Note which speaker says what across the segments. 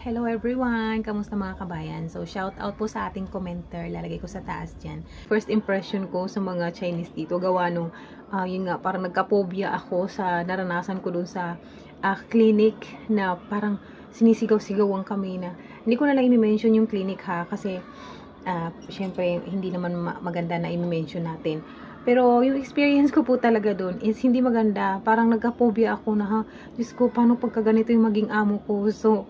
Speaker 1: Hello everyone! Kamusta mga kabayan? So, shout out po sa ating commenter. Lalagay ko sa taas dyan. First impression ko sa mga Chinese dito, gawa nung, ah, yun nga, parang nagka-phobia ako sa naranasan ko dun sa ah, clinic na parang sinisigaw-sigawan kami na, hindi ko na lang i-mention yung clinic ha, kasi, ah, syempre, hindi naman ma- maganda na i-mention natin. Pero yung experience ko po talaga doon is hindi maganda. Parang nagka-phobia ako na ha, Diyos ko, paano pagka yung maging amo ko? So,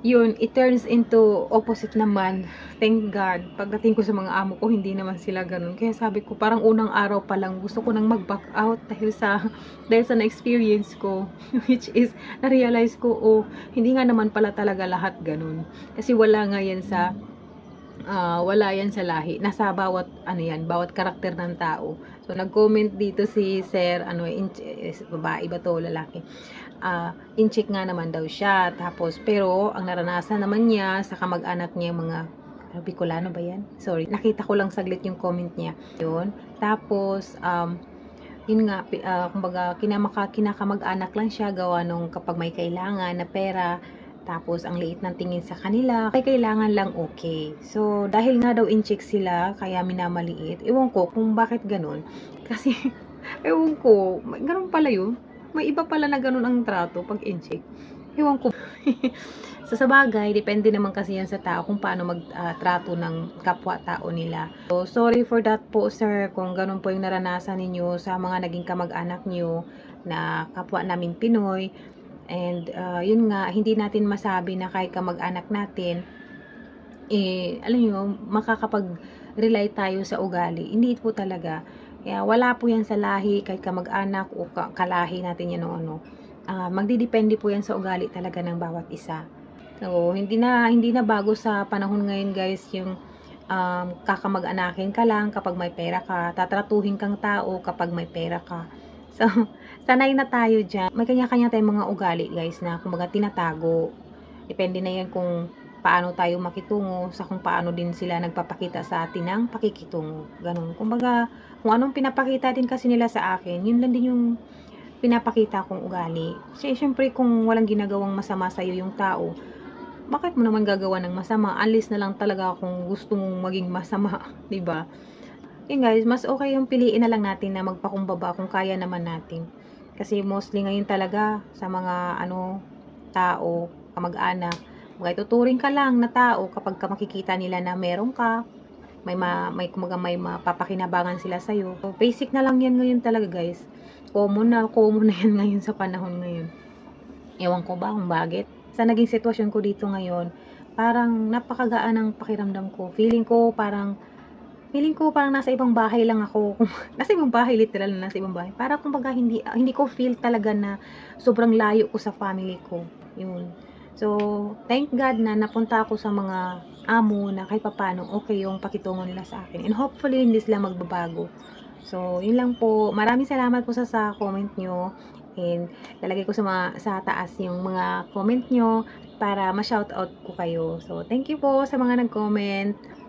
Speaker 1: yun, it turns into opposite naman. Thank God. Pagdating ko sa mga amo ko, hindi naman sila ganun. Kaya sabi ko, parang unang araw pa lang, gusto ko nang mag-back out dahil sa, dahil sa na-experience ko. Which is, na-realize ko, oh, hindi nga naman pala talaga lahat ganun. Kasi wala nga yan sa, ah, wala yan sa lahi. Nasa bawat, ano yan, bawat karakter ng tao. So, nag-comment dito si Sir, ano, in, eh, babae ba to, lalaki? ah in-check nga naman daw siya. Tapos, pero, ang naranasan naman niya sa kamag-anak niya, mga, ano, Bicolano ba yan? Sorry, nakita ko lang saglit yung comment niya. Yun. Tapos, um, yun nga, ah, kumbaga, kinamaka, kinakamag-anak lang siya, gawa nung kapag may kailangan na pera, tapos ang liit ng tingin sa kanila, kay kailangan lang okay. So, dahil nga daw in-check sila, kaya minamaliit, ewan ko kung bakit ganun. Kasi, ewan ko, ganun pala yun may iba pala na ganun ang trato pag in-check. Ewan ko. so, sa bagay, depende naman kasi yan sa tao kung paano mag-trato ng kapwa-tao nila. So, sorry for that po, sir, kung ganun po yung naranasan ninyo sa mga naging kamag-anak nyo na kapwa namin Pinoy. And, uh, yun nga, hindi natin masabi na kahit kamag-anak natin, eh, alam nyo, makakapag-rely tayo sa ugali. Hindi po talaga. Kaya wala po yan sa lahi, kahit kamag-anak o ka- kalahi natin yan o ano. Ah, magdidepende po yan sa ugali talaga ng bawat isa. So, hindi na, hindi na bago sa panahon ngayon guys, yung um, kakamag-anakin ka lang kapag may pera ka, tatratuhin kang tao kapag may pera ka. So, sanay na tayo dyan. May kanya-kanya tayong mga ugali guys na kumbaga tinatago. Depende na yan kung paano tayo makitungo sa kung paano din sila nagpapakita sa atin ng pakikitungo. Ganun. Kumbaga, kung anong pinapakita din kasi nila sa akin, yun lang din yung pinapakita kong ugali. Kasi syempre kung walang ginagawang masama sa'yo yung tao, bakit mo naman gagawa ng masama? Unless na lang talaga kung gusto mong maging masama, 'di ba? Yun guys, mas okay yung piliin na lang natin na magpakumbaba kung kaya naman natin. Kasi mostly ngayon talaga sa mga ano tao, kamag-anak, mga ituturing ka lang na tao kapag ka makikita nila na meron ka, may ma, may kumaga may mapapakinabangan sila sa iyo. So, basic na lang 'yan ngayon talaga, guys. Common na, common na 'yan ngayon sa panahon ngayon. Ewan ko ba kung bakit. Sa naging sitwasyon ko dito ngayon, parang napakagaan ng pakiramdam ko. Feeling ko parang feeling ko parang nasa ibang bahay lang ako. nasa ibang bahay literal na nasa ibang bahay. Para kumbaga hindi hindi ko feel talaga na sobrang layo ko sa family ko. Yun. So, thank God na napunta ako sa mga amo na kahit papano okay yung pakitungo nila sa akin. And hopefully, hindi sila magbabago. So, yun lang po. Maraming salamat po sa, sa comment nyo. And lalagay ko sa, mga, sa taas yung mga comment nyo para ma-shoutout ko kayo. So, thank you po sa mga nag-comment.